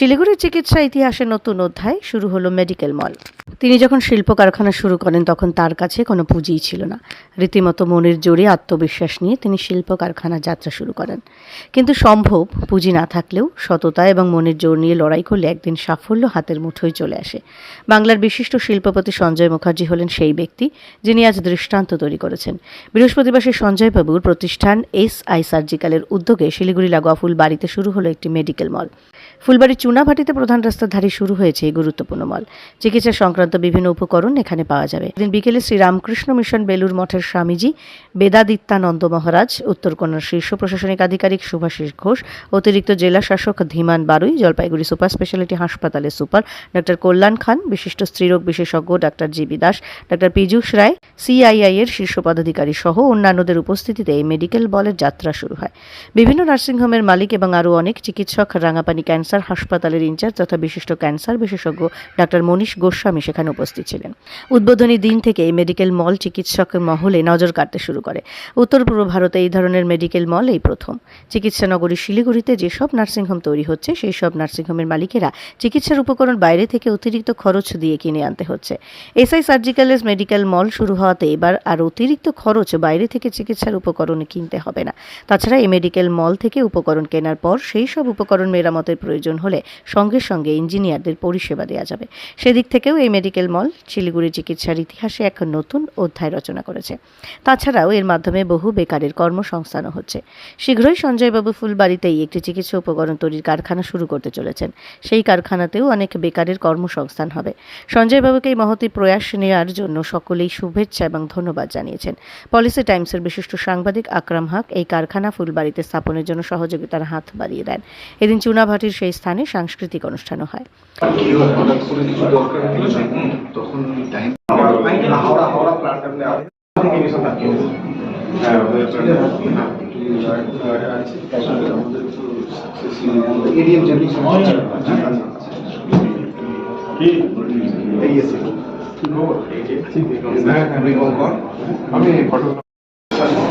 শিলিগুড়ির চিকিৎসা ইতিহাসে নতুন অধ্যায়, শুরু হলো মেডিকেল মল। তিনি যখন শিল্প কারখানা শুরু করেন, তখন তার কাছে কোনো পুঁজিই ছিল না। রীতিমতো মনের জোরে আত্মবিশ্বাস নিয়ে তিনি শিল্প কারখানা যাত্রা শুরু করেন। কিন্তু সম্ভব পুঁজি না থাকলেও সততা এবং মনের জোর নিয়ে লড়াই করলে একদিন সাফল্য হাতের মুঠোয় চলে আসে। বাংলার বিশিষ্ট শিল্পপতি সঞ্জয় মুখার্জি হলেন সেই ব্যক্তি যিনি আজ দৃষ্টান্ত তৈরি করেছেন। বৃহস্পতিবার সেই সঞ্জয়বাবুর প্রতিষ্ঠান এস আই সার্জিক্যালের উদ্যোগে শিলিগুড়ি লাগোয়া ফুলবাড়িতে শুরু হলো একটি মেডিকেল মল। ফুলবাড়ির চুনাভাটিতে প্রধান রাস্তার ধারে শুরু হয়েছে এই গুরুত্বপূর্ণ মল। চিকিৎসা সংক্রান্ত বিভিন্ন উপকরণ এখানে পাওয়া যাবে। দিন বিকেলে শ্রী রামকৃষ্ণ মিশন বেলুর মঠের স্বামীজি বেদাদিত্যানন্দ মহারাজ উত্তরকন্যার শীর্ষ প্রশাসনিক আধিকারিক সুভাষিস ঘোষ, অতিরিক্ত জেলা শাসক ধীমান বারুই, জলপাইগুড়ি সুপার স্পেশালিটি হাসপাতালের সুপার ডাক্তার কল্যাণ খান, বিশিষ্ট স্ত্রীরোগ বিশেষজ্ঞ doctor GB Das, doctor Piyush Roy, CII এর শীর্ষ পদাধিকারী সহ অন্যান্যদের উপস্থিতিতে এই মেডিকেল বলের যাত্রা শুরু হয়। বিভিন্ন নার্সিংহোমের মালিক এবং আরও অনেক চিকিৎসক রাঙাপানি ক্যান্সার হাসপাতালের ইনচার্জ তথা বিশিষ্ট ক্যান্সার বিশেষজ্ঞ ডাক্তার মনীষ গোস্বামী সেখানে উপস্থিত ছিলেন। উদ্বোধনী দিন থেকে এই মেডিকেল মল চিকিৎসক মহলে নজর কাটতে শুরু করে। উত্তর পূর্ব ভারতে এই ধরনের মেডিকেল মল এই প্রথম। চিকিৎসা নগরী শিলিগুড়িতে যেসব নার্সিংহোম তৈরি হচ্ছে সেই সব নার্সিংহোমের মালিকেরা চিকিৎসার উপকরণ বাইরে থেকে অতিরিক্ত খরচ দিয়ে কিনে আনতে হচ্ছে। এসআই সার্জিক্যালের মেডিকেল মল শুরু হওয়াতে এবার আর অতিরিক্ত খরচ বাইরে থেকে চিকিৎসার উপকরণ কিনতে হবে না। তাছাড়া এই মেডিকেল মল থেকে উপকরণ কেনার পর সেই সব উপকরণ মেরামতের প্রয়োজন হলে সঙ্গে সঙ্গে ইঞ্জিনিয়ারদের পরিষেবা দেওয়া যাবে। সেদিক থেকেও এই মেডিকেল মল শিলিগুড়ি চিকিৎসার ইতিহাসে এক নতুন অধ্যায় রচনা করেছে। তাছাড়াও এর মাধ্যমে বহু বেকারের কর্মসংস্থানও হচ্ছে। শীঘ্রই সঞ্জয়বাবু ফুলবাড়িতেই একটি চিকিৎসা উপকরণ তৈরির কারখানা শুরু করতে চলেছেন। সেই কারখানাতেও অনেক বেকারের কর্মসংস্থান হবে। সঞ্জয়বাবুকে এই মহতি প্রয়াস নেওয়ার জন্য সকলেই শুভেচ্ছা এবং ধন্যবাদ জানিয়েছেন। পলিসি টাইমসের বিশিষ্ট সাংবাদিক আকরাম হক এই কারখানা ফুলবাড়িতে স্থাপনের জন্য সহযোগিতার হাত বাড়িয়ে দেন। এদিন চুনাভাটির সেই স্থানে সাংস্কৃতিক অনুষ্ঠানও হয়। আমি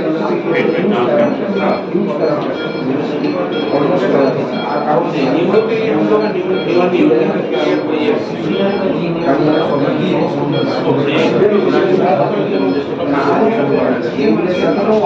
মানে স্যার পিডিয়াট্রিক পেশেন্টও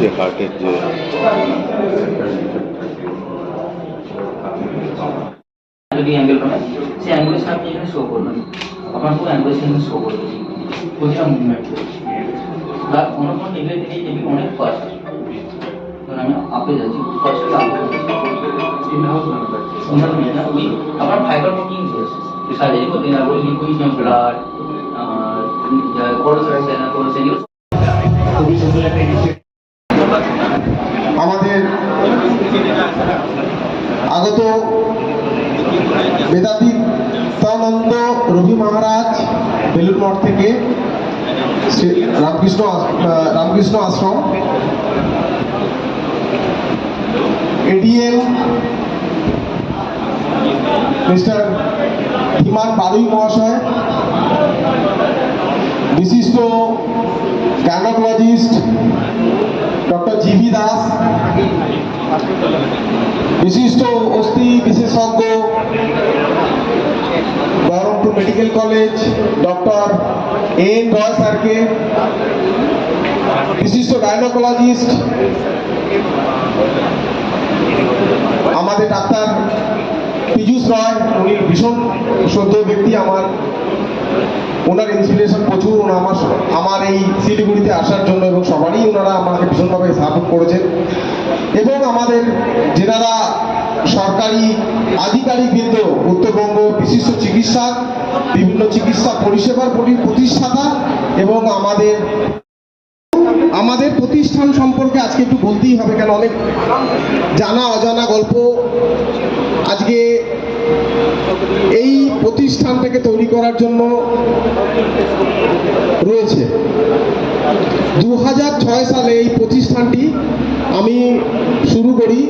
যে হার্টের যে যদি অ্যাঙ্গেল পাবেন সেই অ্যাঙ্গেলের আপনি এখানে শো করবেন। আপনার পুরো অ্যাঙ্গেল সেখানে শো করবে প্রতিটা মুভমেন্ট বা কোনো কোনো টেবিলের থেকে টেবিল অনেক ফাস্ট ধরুন আমি আপে যাচ্ছি ফার্স্ট আপে ওই আপনার ফাইবার বুকিং রয়েছে। সার্জারি করতে না বলে ব্লাড আমাদের আগত বেদাতীতানন্দ রবি মহারাজ বেলুর মঠ থেকে রামকৃষ্ণ রামকৃষ্ণ আশ্রম, এডিএম, মিস্টার ধীমান বারুই মহাশয় বিশিষ্ট গাইনোকোলজিস্ট ডক্টর জিবি দাস, বিশিষ্ট অস্থি বিশেষজ্ঞ, Baharampur medical college, doctor N Roy স্যারকে বিশিষ্ট গাইনোকোলজিস্ট আমাদের ডাক্তার পীযূষ রয়, উনি ভীষণ শ্রদ্ধেয় ব্যক্তি আমার। ওনার ইন্সপিরেশন প্রচুর ওনা আমার আমার এই শিলিগুড়িতে আসার জন্য এবং সবারই ওনারা আমাকে ভীষণভাবে সাপোর্ট করেছেন। এবং আমাদের যেনারা সরকারি আধিকারিকবৃন্দ উত্তরবঙ্গ বিশিষ্ট চিকিৎসা বিভিন্ন চিকিৎসা পরিষেবার প্রতি- প্রতিষ্ঠাতা এবং আমাদের আমাদের প্রতিষ্ঠান সম্পর্কে আজকে একটু বলতেই হবে কেন? অনেক জানা অজানা গল্প। আজকে এই প্রতিষ্ঠানটাকে তৈরি করার জন্য রয়েছে। দু সালে এই প্রতিষ্ঠানটি আমি শুরু করি,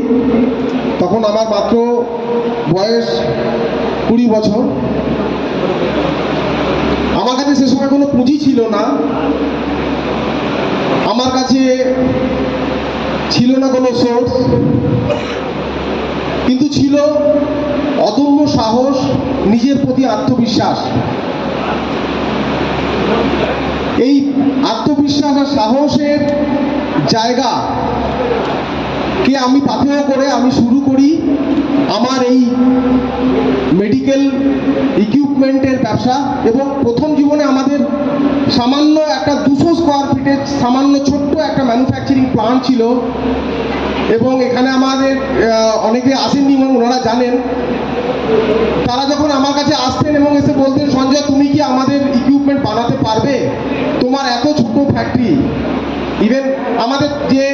তখন আমার মাত্র বয়স কুড়ি বছর। আমার কাছে সে সময় কোনো পুঁজি ছিল না। আমার কাছে ছিল না কোনো সোর্স কিন্তু ছিল অদম্য সাহস, নিজের প্রতি আত্মবিশ্বাস। এই আত্মবিশ্বাস আর সাহসের জায়গা কে আমি পাথেয় করে আমি শুরু করি আমার এই মেডিকেল ইকুইপমেন্টের ব্যবসা এবং প্রথম জীবনে আমাদের সামান্য একটা দুশো স্কোয়ার ফিটের সামান্য ছোট্ট একটা ম্যানুফ্যাকচারিং প্লান্ট ছিল এবং এখানে আমাদের অনেকে আসেননি এবং ওনারা জানেন। তারা যখন আমার কাছে আসতেন এবং এসে বলতেন, সঞ্জয়, তুমি কি আমাদের ইকুইপমেন্ট বানাতে পারবে? তোমার এত ছোট ফ্যাক্টরি ইভেন আমাদের যে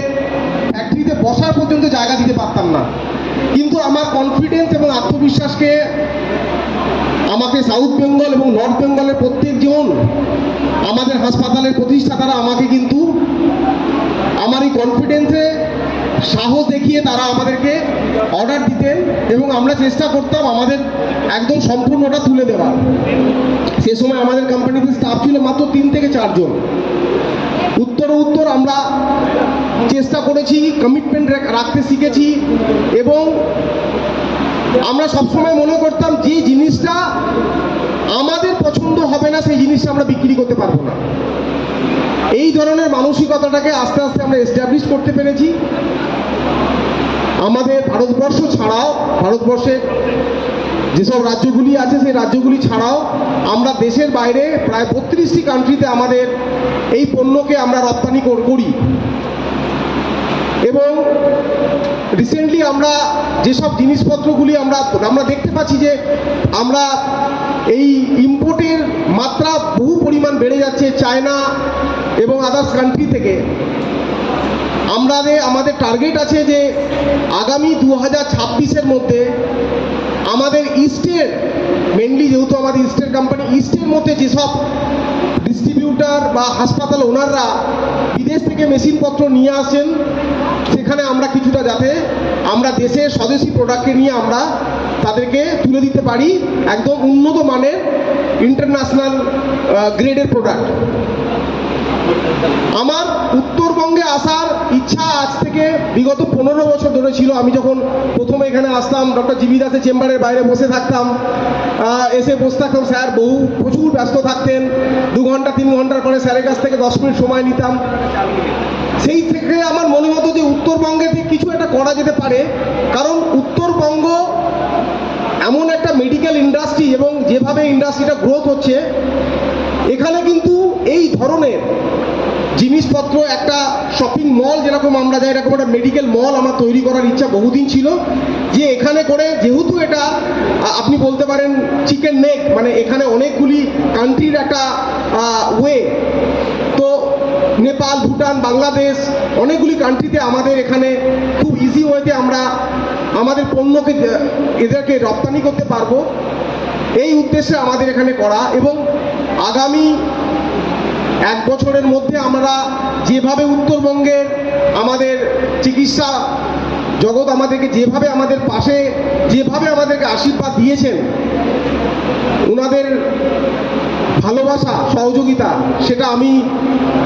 ফ্যাক্টরিতে বসার পর্যন্ত জায়গা দিতে পারতাম না। কিন্তু আমার কনফিডেন্স এবং আত্মবিশ্বাসকে আমাকে সাউথ বেঙ্গল এবং নর্থ বেঙ্গলের প্রত্যেকজন আমাদের হাসপাতালের প্রতিষ্ঠাতারা আমাকে কিন্তু আমার এই কনফিডেন্সে সাহস দেখিয়ে তারা আমাদেরকে অর্ডার দিতেন এবং আমরা চেষ্টা করতাম আমাদের একদম সম্পূর্ণটা তুলে দেওয়ার। সে সময় আমাদের কোম্পানিতে স্টাফ ছিল মাত্র তিন থেকে চারজন। উত্তর উত্তর আমরা চেষ্টা করেছি কমিটমেন্ট রাখতে শিখেছি এবং আমরা সবসময় মনে করতাম যে জিনিসটা আমাদের পছন্দ হবে না, সেই জিনিসটা আমরা বিক্রি করতে পারব না। এই ধরনের মানসিকতাটাকে আস্তে আস্তে আমরা এস্টাবলিশ করতে পেরেছি। আমাদের ভারতবর্ষ ছাড়াও ভারতবর্ষের যেসব রাজ্যগুলি আছে, সেই রাজ্যগুলি ছাড়াও আমরা দেশের বাইরে প্রায় বত্রিশটি কান্ট্রিতে আমাদের এই পণ্যকে আমরা রপ্তানি করি এবং রিসেন্টলি আমরা যেসব জিনিসপত্রগুলি আমরা আমরা দেখতে পাচ্ছি যে আমরা এই ইম্পোর্টের মাত্রা বহু পরিমাণ বেড়ে যাচ্ছে চায়না এবং আদার্স কান্ট্রি থেকে। আমাদের আমাদের টার্গেট আছে যে আগামী দু হাজার ছাব্বিশের মধ্যে আমাদের ইস্টের মেনলি যেহেতু আমাদের ইস্টের কোম্পানি ইস্টের মধ্যে যেসব ডিস্ট্রিবিউটার বা হাসপাতাল ওনাররা বিদেশ থেকে মেশিনপত্র নিয়ে আসেন, সেখানে আমরা কিছুটা যাতে আমরা দেশের স্বদেশি প্রোডাক্টকে নিয়ে আমরা তাদেরকে তুলে দিতে পারি, একদম উন্নত মানের ইন্টারন্যাশনাল গ্রেডের প্রোডাক্ট আমার উত্তরবঙ্গে আসার ইচ্ছা আজ থেকে বিগত পনেরো বছর ধরে ছিল। আমি যখন প্রথমে এখানে আসতাম, ডক্টর জিবি দাসের চেম্বারের বাইরে বসে থাকতাম এসে বসে থাকতাম স্যার, বহু প্রচুর ব্যস্ত থাকতেন। দু ঘণ্টা, তিন ঘণ্টার পরে স্যারের কাছ থেকে দশ মিনিট সময় নিতাম। সেই থেকে আমার মনে হতো যে উত্তরবঙ্গে থেকে কিছু একটা করা যেতে পারে, কারণ উত্তরবঙ্গ এমন একটা মেডিকেল ইন্ডাস্ট্রি এবং যেভাবে ইন্ডাস্ট্রিটা গ্রোথ হচ্ছে, এখানে কিন্তু এই ধরনের জিনিসপত্র, একটা শপিং মল যেরকম আমরা যাই, এরকম একটা মেডিকেল মল আমার তৈরি করার ইচ্ছা বহুদিন ছিল। যে এখানে করে যেহেতু এটা আপনি বলতে পারেন চিকেন নেক মানে এখানে অনেকগুলি কান্ট্রির একটা ওয়ে তো নেপাল, ভুটান, বাংলাদেশ, অনেকগুলি কান্ট্রিতে আমাদের এখানে খুব ইজি ওয়েতে আমরা আমাদের পণ্যকে এদেরকে রপ্তানি করতে পারব। এই উদ্দেশ্যে আমাদের এখানে করা এবং আগামী এক বছরের মধ্যে আমরা যেভাবে উত্তরবঙ্গের আমাদের চিকিৎসা জগৎ আমাদেরকে যেভাবে আমাদের পাশে, যেভাবে আমাদেরকে আশীর্বাদ দিয়েছেন ওনাদের ভালোবাসা, সহযোগিতা, সেটা আমি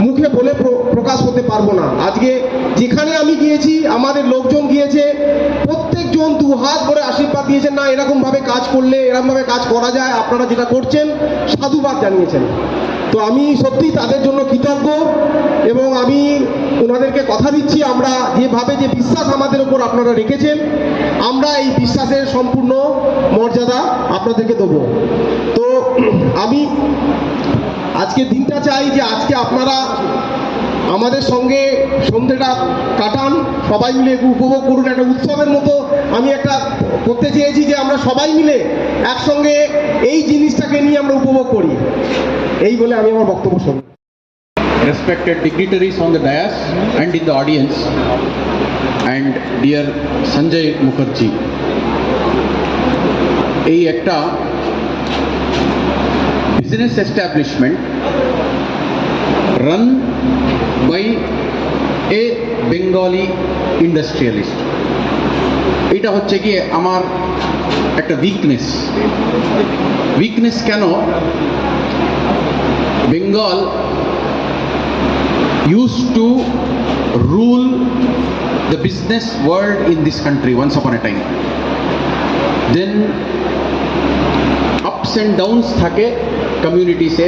মুখে বলে প্র- প্রকাশ করতে পারব না। আজকে যেখানে আমি গিয়েছি, আমাদের লোকজন গিয়েছে, প্রত্যেকজন দু হাত করে আশীর্বাদ দিয়েছেন, না, এরকমভাবে কাজ করলে, এরকমভাবে কাজ করা যায়, আপনারা যেটা করছেন, সাধুবাদ জানিয়েছেন। তো আমি সত্যি তাদের জন্য কৃতজ্ঞ এবং আমি ওনাদেরকে কথা দিচ্ছি, আমরা যেভাবে যে বিশ্বাস আমাদের উপর আপনারা রেখেছেন, আমরা এই বিশ্বাসের সম্পূর্ণ মর্যাদা আপনাদেরকে দেবো। তো আমি আজকে দিনটা চাই যে আজকে আপনারা আমাদের সঙ্গে সন্ধ্যেটা কাটান সবাই মিলে উপভোগ করুন একটা উৎসবের মতো আমি একটা করতে চেয়েছি যে আমরা সবাই মিলে একসঙ্গে এই জিনিসটাকে নিয়ে আমরা উপভোগ করি এই বলে আমি আমার বক্তব্য শুনি respected dignitaries on the dais and in the audience, and dear Sanjay Mukherjee. এই একটা business establishment Run by a Bengali industrialist এটা হচ্ছে গিয়ে আমার একটা উইকনেস উইকনেস কেন Bengal used to rule the business world in this country once upon a time. Then ups and downs থাকে কমিউনিটিসে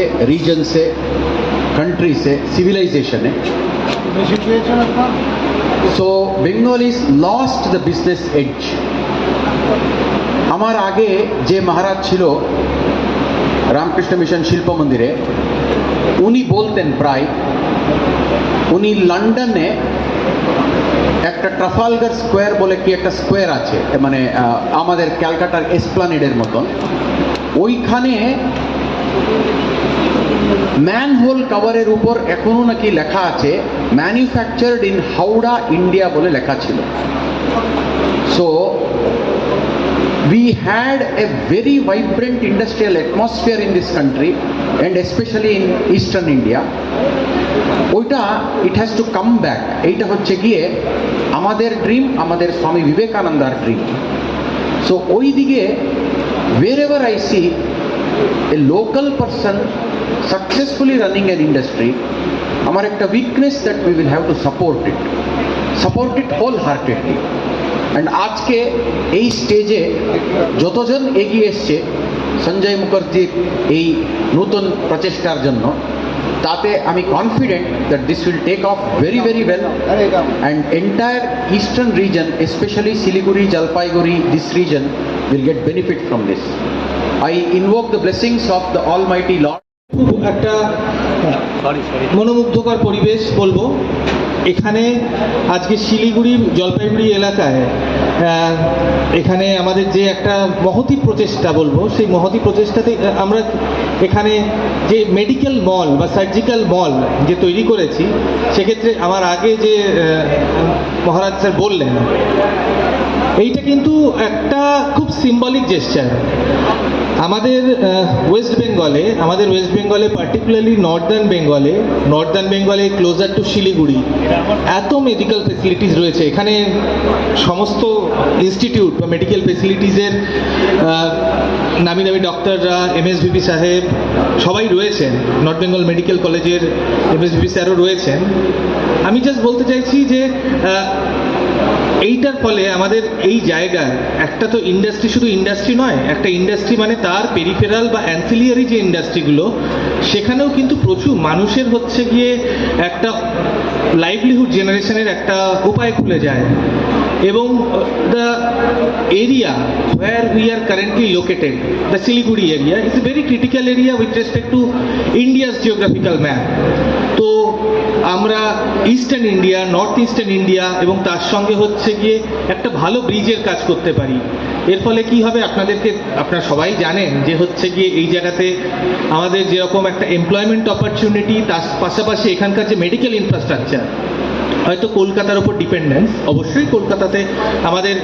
কান্ট্রিসে সিভিলাইজেশনে so Bengal is lost the business edge আমার আগে যে মহারাজ ছিল রামকৃষ্ণ মিশন শিল্প মন্দিরে উনি বলতেন প্রায় উনি লন্ডনে একটা ট্রাফালগার স্কোয়ার বলে কি একটা স্কোয়ার আছে মানে আমাদের ক্যালকাটার এসপ্লানেডের মতন ওইখানে ম্যানহোল কাভারের উপর এখনও নাকি লেখা আছে ম্যানুফ্যাকচার্ড ইন হাওড়া ইন্ডিয়া বলে লেখা ছিল। So we had a very vibrant industrial atmosphere in this country and especially in eastern India. ওইটা it has to come back এইটা হচ্ছে গিয়ে আমাদের ড্রিম আমাদের স্বামী বিবেকানন্দার ড্রিম সো ওই দিকে wherever I see a local person successfully running an industry আমার একটা weakness that we will have to support it support it wholeheartedly and আজকে এই স্টেজে যতজন এগিয়ে এসছে, সঞ্জয় মুখার্জির এই নতুন প্রচেষ্টার জন্য, তাতে আমি confident that this will take off very very well and entire eastern region specially Siliguri Jalpaiguri this region will get benefit from this I invoke the blessings of the almighty lord খুব একটা মনোমুগ্ধকর পরিবেশ বলব। এখানে আজকে শিলিগুড়ি জলপাইগুড়ি এলাকায় এখানে আমাদের যে একটা মহতি প্রচেষ্টা বলব সেই মহতি প্রচেষ্টাতে আমরা এখানে যে মেডিকেল মল বা সার্জিক্যাল মল যে তৈরি করেছি সেক্ষেত্রে আমার আগে যে মহারাজ স্যার বললেন এইটা কিন্তু একটা খুব সিম্বলিক জেস্টার আমাদের ওয়েস্ট বেঙ্গলে আমাদের ওয়েস্ট বেঙ্গলে পার্টিকুলারলি নর্দার্ন বেঙ্গলে নর্দার্ন বেঙ্গলে ক্লোজার টু শিলিগুড়ি, এত মেডিকেল ফেসিলিটিস রয়েছে। এখানে সমস্ত ইনস্টিটিউট বা মেডিকেল ফেসিলিটিসের নামি নামি ডক্টররা এমএসভিপি সাহেব, সবাই রয়েছেন। নর্থ বেঙ্গল মেডিকেল কলেজের এমএসভিপি স্যারও রয়েছেন। আমি জাস্ট বলতে চাইছি যে এইটার ফলে আমাদের এই জায়গায় একটা তো ইন্ডাস্ট্রি শুধু ইন্ডাস্ট্রি নয়, একটা ইন্ডাস্ট্রি মানে তার পেরিফেরাল বা অ্যান্সিলিয়ারি যে ইন্ডাস্ট্রিগুলো সেখানেও কিন্তু প্রচুর মানুষের হচ্ছে গিয়ে একটা লাইভলিহুড জেনারেশনের একটা উপায় খুলে যায়। এবং the area where we are currently located the Siliguri area is a very critical area with respect to India's geographical map তো আমরা eastern India north eastern India এবং তার সঙ্গে হচ্ছে গিয়ে একটা ভালো ব্রিজের কাজ করতে পারি। এর ফলে কি হবে আপনাদেরকে, আপনারা সবাই জানেন যে হচ্ছে গিয়ে এই জায়গাতে আমাদের যেরকম একটা এমপ্লয়মেন্ট অপরচুনিটি তার পাশাপাশি এখানকার যে মেডিকেল ইনফ্রাস্ট্রাকচার হয়তো কলকাতার উপর ডিপেন্ডেন্স অবশ্যই কলকাতাতে আমাদের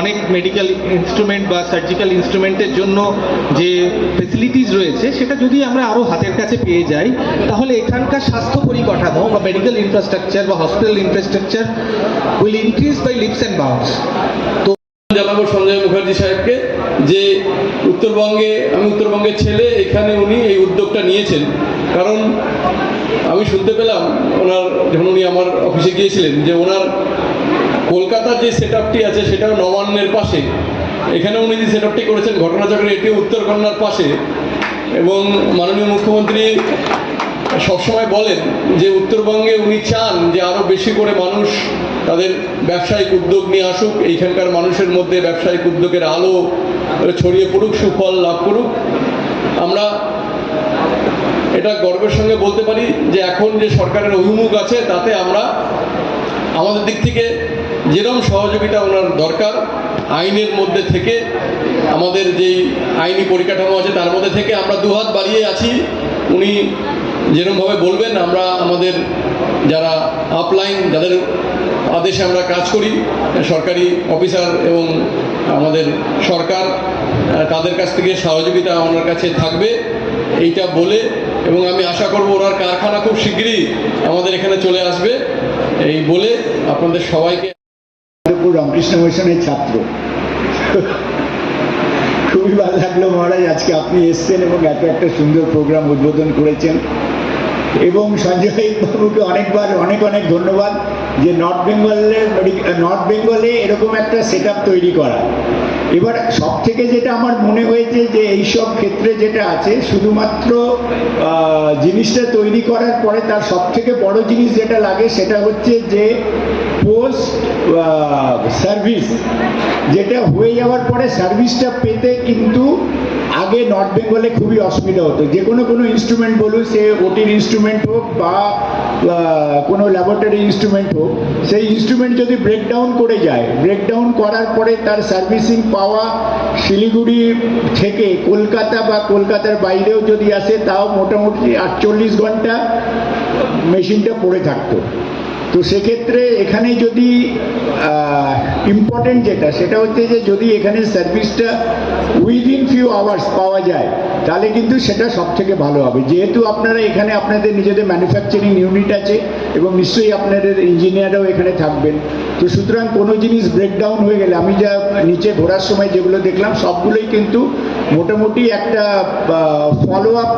অনেক মেডিকেল ইনস্ট্রুমেন্ট বা সার্জিক্যাল ইনস্ট্রুমেন্টের জন্য যে ফেসিলিটিস রয়েছে, সেটা যদি আমরা আরও হাতের কাছে পেয়ে যাই, তাহলে এখানকার স্বাস্থ্য পরিকাঠামো বা মেডিকেল ইনফ্রাস্ট্রাকচার বা hospital infrastructure will increase by leaps and bounds জানাব সঞ্জয় মুখার্জি সাহেবকে যে উত্তরবঙ্গে, আমি উত্তরবঙ্গের ছেলে, এখানে উনি এই উদ্যোগটা নিয়েছেন। কারণ আমি শুনতে পেলাম ওনার, যখন উনি আমার অফিসে গিয়েছিলেন, যে ওনার কলকাতার যে সেট আছে সেটাও নবান্নের পাশে। এখানে উনি যে সেট করেছেন ঘটনাচক্রে এটিও উত্তরকন্যার পাশে। এবং মাননীয় মুখ্যমন্ত্রী সবসময় বলেন যে উত্তরবঙ্গে উনি চান যে আরও বেশি করে মানুষ তাদের ব্যবসায়িক উদ্যোগ নিয়ে আসুক, এইখানকার মানুষের মধ্যে ব্যবসায়িক উদ্যোগের আলো ছড়িয়ে পড়ুক, সুফল লাভ করুক। আমরা এটা গর্বের সঙ্গে বলতে পারি যে এখন যে সরকারের অভিমুখ আছে, তাতে আমরা আমাদের দিক থেকে যেরকম সহযোগিতা ওনার দরকার, আইনের মধ্যে থেকে আমাদের যেই আইনি পরিকাঠামো আছে, তার মধ্যে থেকে আমরা দুহাত বাড়িয়ে আছি। উনি যেরকমভাবে বলবেন, আমরা আমাদের যারা আপলাইন যাদের আদেশে আমরা কাজ করি, সরকারি অফিসার এবং আমাদের সরকার, তাদের কাছ থেকে সহযোগিতা ওনার কাছে থাকবে। এইটা বলে এবং আমি আশা করব ওনার কারখানা খুব শীঘ্রই আমাদের এখানে চলে আসবে। এই বলে আপনাদের সবাইকে রামকৃষ্ণ মিশনের ছাত্র। খুবই ভালো লাগল মহারাজ, আজকে আপনি এসছেন এবং এত একটা সুন্দর প্রোগ্রাম উদ্বোধন করেছেন। এবং সঞ্জয় বাবুকে অনেকবার, অনেক অনেক ধন্যবাদ। যে নর্থ বেঙ্গলের নর্থ বেঙ্গলে এরকম একটা সেট তৈরি করা। এবার সব থেকে যেটা আমার মনে হয়েছে যে এইসব ক্ষেত্রে যেটা আছে, শুধুমাত্র জিনিসটা তৈরি করার পরে তার সব থেকে বড় জিনিস যেটা লাগে সেটা হচ্ছে যে পোস্ট সার্ভিস যেটা হয়ে যাওয়ার পরে সার্ভিসটা পেতে কিন্তু আগে নর্থ বেঙ্গলে খুবই অসুবিধা হতো। যে কোনো কোনো ইনস্ট্রুমেন্ট বলুন, সে ওটির ইনস্ট্রুমেন্ট হোক বা কোনো ল্যাবরেটরি ইনস্ট্রুমেন্ট হোক, সেই ইনস্ট্রুমেন্ট যদি ব্রেকডাউন করে যায় ব্রেকডাউন করার পরে তার সার্ভিসিং পাওয়া শিলিগুড়ি থেকে কলকাতা বা কলকাতার বাইরেও যদি আসে, তাও মোটামুটি আটচল্লিশ ঘণ্টা মেশিনটা পড়ে থাকতো। তো সেক্ষেত্রে এখানে যদি ইম্পর্টেন্ট যেটা, সেটা হচ্ছে যে যদি এখানে সার্ভিসটা উইদিন ফিউ আওয়ার্স পাওয়া যায়, তাহলে কিন্তু সেটা সব থেকে ভালো হবে। যেহেতু আপনারা এখানে আপনাদের নিজেদের ম্যানুফ্যাকচারিং ইউনিট আছে এবং নিশ্চয়ই আপনাদের ইঞ্জিনিয়াররাও এখানে থাকবেন। তো সুতরাং কোনো জিনিস ব্রেকডাউন হয়ে গেলে, আমি যা নিচে ঘোরার সময় যেগুলো দেখলাম, সবগুলোই কিন্তু মোটামুটি একটা ফলো আপ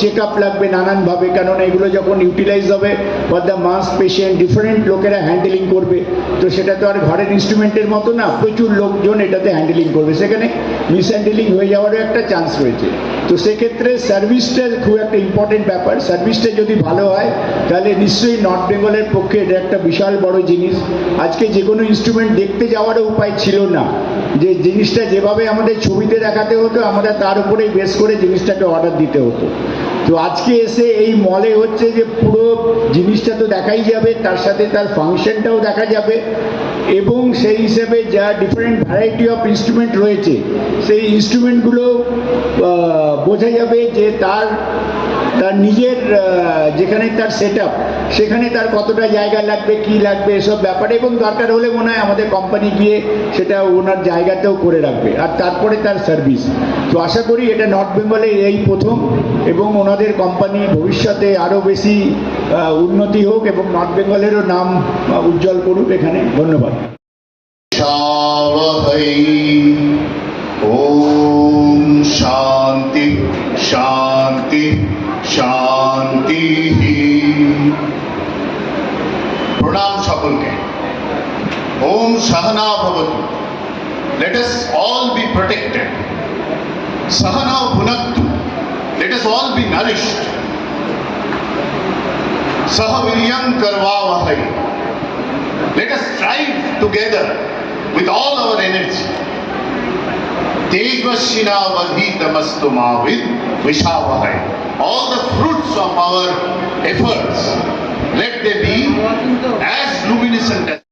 চেক আপ লাগবে নানানভাবে। কেননা এগুলো যখন ইউটিলাইজ হবে for the mass patient different লোকেরা হ্যান্ডেলিং করবে। তো সেটা তো আর ঘরের ইনস্ট্রুমেন্টের মতো না, প্রচুর লোকজন এটাতে হ্যান্ডেলিং করবে। সেখানে মিস হ্যান্ডেলিং হয়ে যাওয়ারও একটা চান্স রয়েছে। তো সেক্ষেত্রে সার্ভিসটা খুব একটা ইম্পর্টেন্ট ব্যাপার। সার্ভিসটা যদি ভালো হয়, তাহলে নিশ্চয়ই নর্থ বেঙ্গলের পক্ষে এটা একটা বিশাল বড় জিনিস। আজকে যে কোনো ইনস্ট্রুমেন্ট দেখতে যাওয়ারও উপায় ছিল না। যে জিনিসটা যেভাবে আমাদের ছবিতে দেখাতে হতো আমরা তার উপরেই বেস করে জিনিসটাকে অর্ডার দিতে হতো। তো আজকে এসে এই মলে হচ্ছে যে পুরো জিনিসটা তো দেখাই যাবে, তার সাথে তার ফাংশনটাও দেখা যাবে এবং সেই হিসেবে যা ডিফারেন্ট ভ্যারাইটি অফ ইনস্ট্রুমেন্ট রয়েছে, সেই ইনস্ট্রুমেন্টগুলো বোঝা যাবে যে তার তার নিজের আহ, যেখানে তার সেট সেখানে তার কতটা জায়গা লাগবে কি লাগবে এসব ব্যাপারে এবং দরকার হলে মনে হয় আমাদের কোম্পানি গিয়ে সেটা ওনার জায়গাতেও করে রাখবে আর তারপরে তার সার্ভিস তো আশা করি এটা নর্থ বেঙ্গলে এই প্রথম এবং ওনাদের কোম্পানি ভবিষ্যতে আরও বেশি আহ, উন্নতি হোক এবং নর্থ বেঙ্গলেরও নাম আহ, উজ্জ্বল করুক এখানে ধন্যবাদ शावहै ॐ शान्ति शान्ति शांति प्रणाम सफल के। ओम सहना भवत। Let us all be protected सहना भुनत let us all be nourished सह विरियम करवा वह let us strive together with all our energy तेजस्विना वही तमस्तु vishavahai. All the fruits of our efforts, let they be as luminescent as